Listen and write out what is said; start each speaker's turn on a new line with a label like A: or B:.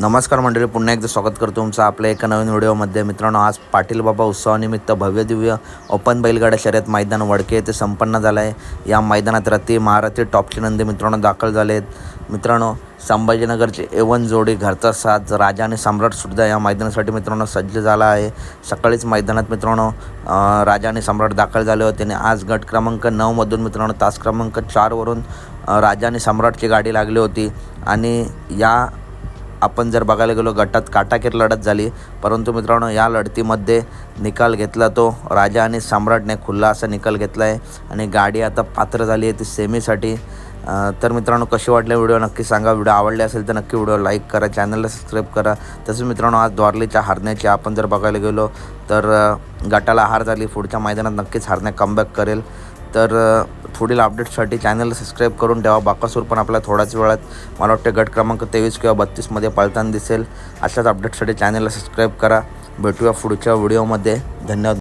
A: नमस्कार मंडळी पुन्हा एकदा स्वागत करतो तुमचं आपल्या एका नवीन व्हिडिओमध्ये. मित्रांनो आज पाटील बाबा उत्सवानिमित्त भव्य दिव्य ओपन बैलगाड्या शर्यत मैदान वडके येथे संपन्न झालं आहे या मैदानात रती महाराथी टॉपची नंदी मित्रांनो दाखल झाले आहेत मित्रांनो संभाजीनगरचे एवन जोडी घरचा साथ राजा आणि सम्राटसुद्धा या मैदानासाठी मित्रांनो सज्ज झाला आहे. सकाळीच मैदानात मित्रांनो राजा आणि सम्राट दाखल झाले होते आणि आज गट क्रमांक नऊमधून मित्रांनो तास क्रमांक चारवरून राजा आणि सम्राटची गाडी लागली होती. आणि या आपण जर बघायला गेलो गटात काटाकीर लढत झाली. परंतु मित्रांनो या लढतीमध्ये निकाल घेतला तो राजा आणि सम्राटने खुल्ला असा निकाल घेतला आहे आणि गाडी आता पात्र झाली आहे ती सेमीसाठी. तर मित्रांनो कशी वाटले व्हिडिओ नक्की सांगा. व्हिडिओ आवडले असेल तर नक्की व्हिडिओ लाईक करा चॅनलला सबस्क्राईब करा. तसंच मित्रांनो आज द्वारलीच्या हारण्याची आपण जर बघायला गेलो तर गटाला हार झाली. पुढच्या मैदानात नक्कीच हारण्या कमबॅक करेल. तर पुढील अपडेटसाठी चॅनलला सबस्क्राईब करून ठेवा. बाकासूर पण आपल्या थोड्याच वेळात मला वाटतं गट क्रमांक तेवीस किंवा बत्तीसमध्ये पळताना दिसेल. अशाच अपडेटसाठी चॅनलला सबस्क्राईब करा. भेटूया पुढच्या व्हिडिओमध्ये धन्यवाद.